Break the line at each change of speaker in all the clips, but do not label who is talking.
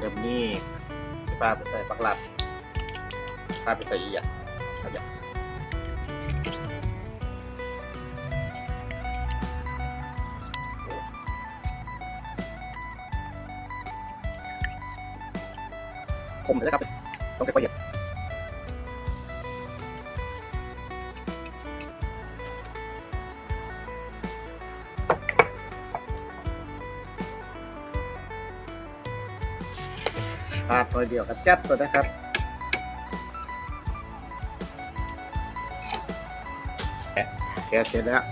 เดี๋ยวนี้สิพาไปใส่ปักหลัดพาไปใส่อีกอะขยะคมเลยนะครับต้องไปละเอียด ปาดตัวเดียวกับจัดตัวนะครับแกะเสร็จแล้ว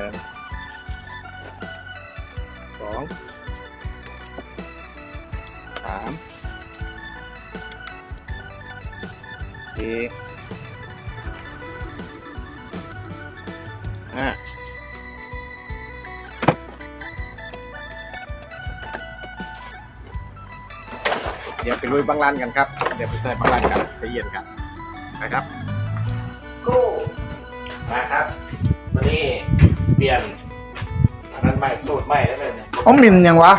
หนึ่งสองสามสี่ห้าเดี๋ยวไปลุยบางลานกันครับ เดี๋ยวไปใส่บางลานกันไปเย็นกันนะครับกูนะครับวันนี้ เปลี่ยนอันนั้นใหม่สูตรใหม่ได้เลยเนี่ย
อ๋อมินยังวะ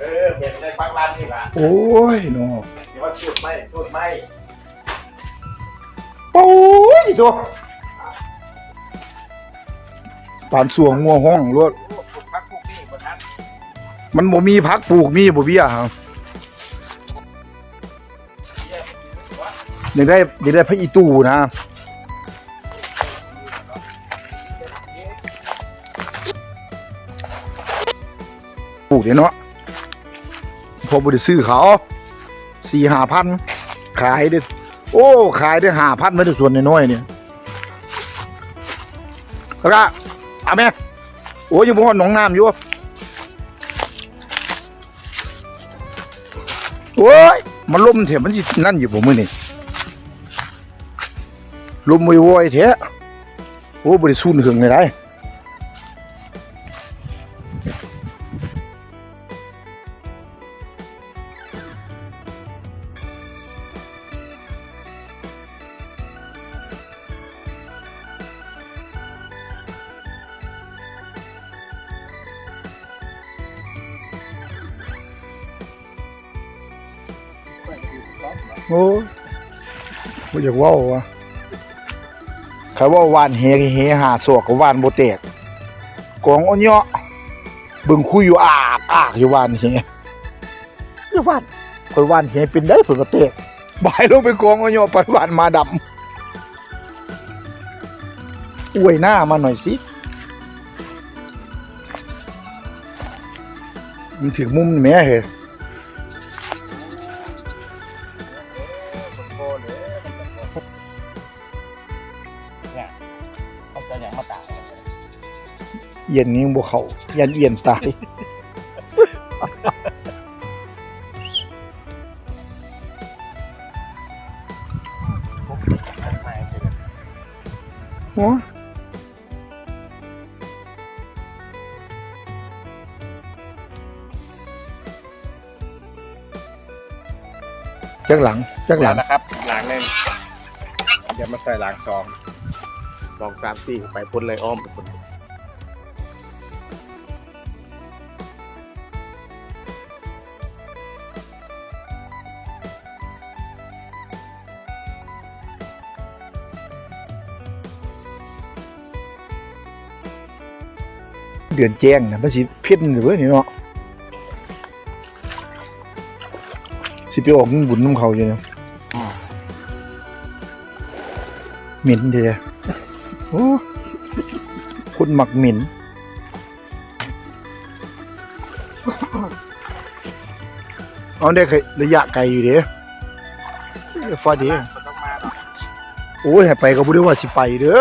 เออเปลี่ยนในฟังร้านนี่ละ
โอ้ยเนาะ
เดี๋ยวว่าสูตรใหม่สูตรใหม่
โอ้ยตัวปานสวงงัวห้องรวด
โอ้ปลูกพักปลูกนี่บนนั้น
มันบ่มีพักปลูกมีบ่เบี้ยครับ
เยี่ยมว่า
อยากได้อยากได้พระอีตูนะ ลูกเดี๋ยวเนาะพอบ่ได้ซื้อเขาสี่ห้าพันขายได้โอ้ขายได้ห้าพันไม่ได้ส่วนน้อยเนี่ยแล้วก็เอาแม่โอ้ยยังบ่ฮอดหนองน้ำอยู่โอ้ยมันล่มเถอะมันนั่นอยู่บ่มื้อนี่ลมไม่วอยแท้โอ้บ่ได้สูนเครื่องเลยได้ โอ้ยบ่อยากเว้าว่ะใครว่าหวานเฮเฮหาศอกก็หวานบ่แตกกองอ้อนเนาะเบิ่งคุยอยู่อากอากอยู่หวานเฮอยู่หวานข่อยหวานเฮเป็นได้เพิ่นก็แตกบายลงไปกองอ้อนเนาะไปหวานมาดำอวยหน้ามาหน่อยสิมันถึงมุมนี่แหม่เฮ้
คน เย็น
นี้บ่เข้ายันเอียนตายโอ้จักหลังจักหลัง
นะครับ หลังหนึ่งเดี๋ยวมาใส่หลังสองสองสามสี่ไปพ่นเลยอ้อมไปพ่น
เดือนแจ้งนะมันสิเพ่นหรือเปล่านี่เนาะสิไปออกบุญน้ำเขาอยู่เนี่ยเหม็นเดียโอ้คนหมักเหม็นเอาได้ระยะไกลอยู่เด้ฟาเดี
มันต้อ
โอ้ยไปก็บ่ได้ว่าสิไปเด้อ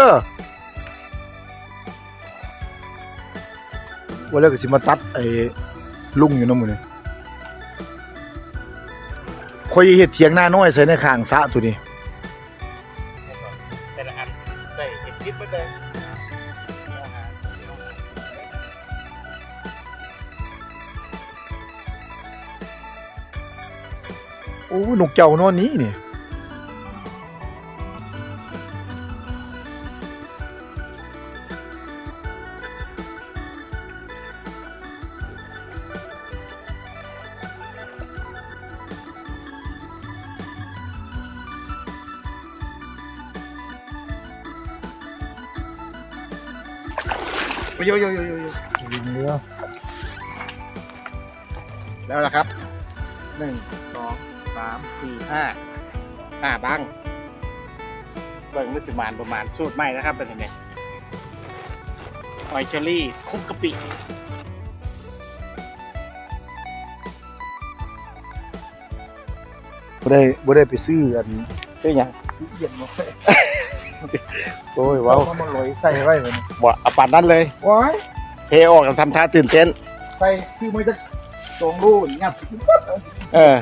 ว่าแล้วก็สิมาตัดไอ้ลุงอยู่น้ำมือนี่คอยเห็ดเทียงหน้าน้อยใส่ในข้างสะตัวนี้แต่ละอัน
ใส่เห็ดคิดไปเลย
โอ้นกเจ้านอนนี้เนี่ย โยโยโยโยโยยิงเรือ
แล้วนะครับหนึ่งสองสามสี่ห้าห้าบังเบิ่งนึกสิมานประมาณสูตรใหม่นะครับเป็นยังไงหอยเชอรี่คลุกกะปิ
บ่ได้บ่ได้ไปซื้ออัน
เป็นยัง
ซื้อเย็นมาใส่
โอ้ยว้าว
เอามาลอยใส่ไว้เหมือน
บ่เอาปัดนั้นเลย
ว้าย
เทออกแล้วทำท่าตื่นเต้น
ใส่ซื้อมาจากสองรูงับ
เออ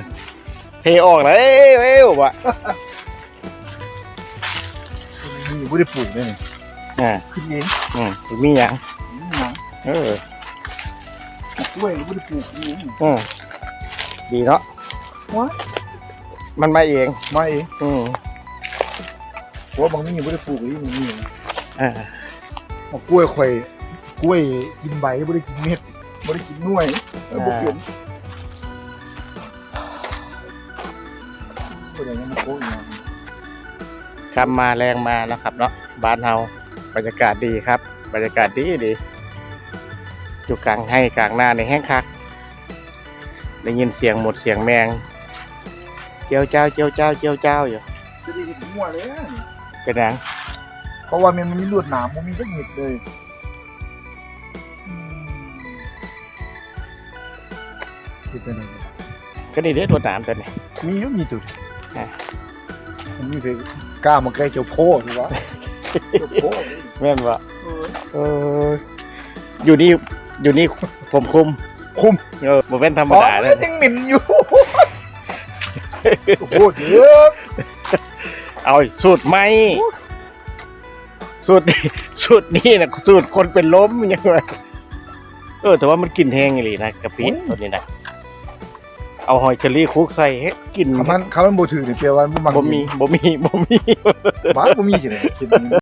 เทออกเลยเอ้ยเอ้ยวะ
นี่บ่ได้ปลูกเลยนี่
อ่า
ขึ้นเอง
อืมมีหยัง
นี่หนัง
เออ
กล้วยบ่ได้ปลูกเอง
อืมดีเนาะ
ว้าย
มันมาเอง
มาเอง
อืม
เพราะ ว่าบางนี่บ่ได้ปลูกเองบางนี่
อ่า
เอากล้วยข่อยกล้วยกินใบบ่ได้กินเม็ดบ่ได้กินหน่วยเออบ่เปลี่ยนบ่ได้ยังมาโค้งอีก
คำมาแรงมานะครับเนาะบ้านเฮาบรรยากาศดีครับ บรรยากาศดีดีอยู่กลางให้กลางหน้าในแห้งคักได้ยินเสียงหมดเสียงแมง เจียวเจ้าเจียวเจ้าเจียวเจ้าอยู่
จะได้เห็นหัวเลยอะ
เป็นหยัง
เพราะว่ามันมีลวดหนามมันมีสักเห็ดเลยอืมเห็ดเป็นอะไร
ก็นี่เด้อตัวหนามตัวนี้
มีอยู่มีตุด
อะ
มันมีเพลงกล้ามาใกล้เจ้าพ่อหรือวะเจ้าพ่อเลย
แม่นบ่
เออ
เอออยู่นี่อยู่นี่ผมคุม
คุม
เออบ่เป็นธรรมดา
อ๋อ
เลย
ยังหมิ่นอยู่โอ้โหเยอะ
เอาสูตรใหม่สูตรนี้สูตรนี้นะสูตรคนเป็นล้มยังไงเออแต่ว่ามันกลิ่นแห้งอีหลีนะกะปิตัวนี้นะเอาหอยเชอรี่คลุกใส่เฮ้ยกลิ่น
คำมันคำมันโบถือเนี่ยเปียวันบ่มัก
บ่มีบ่มีบ่มี
บ้านบ่มีจังได๋คิด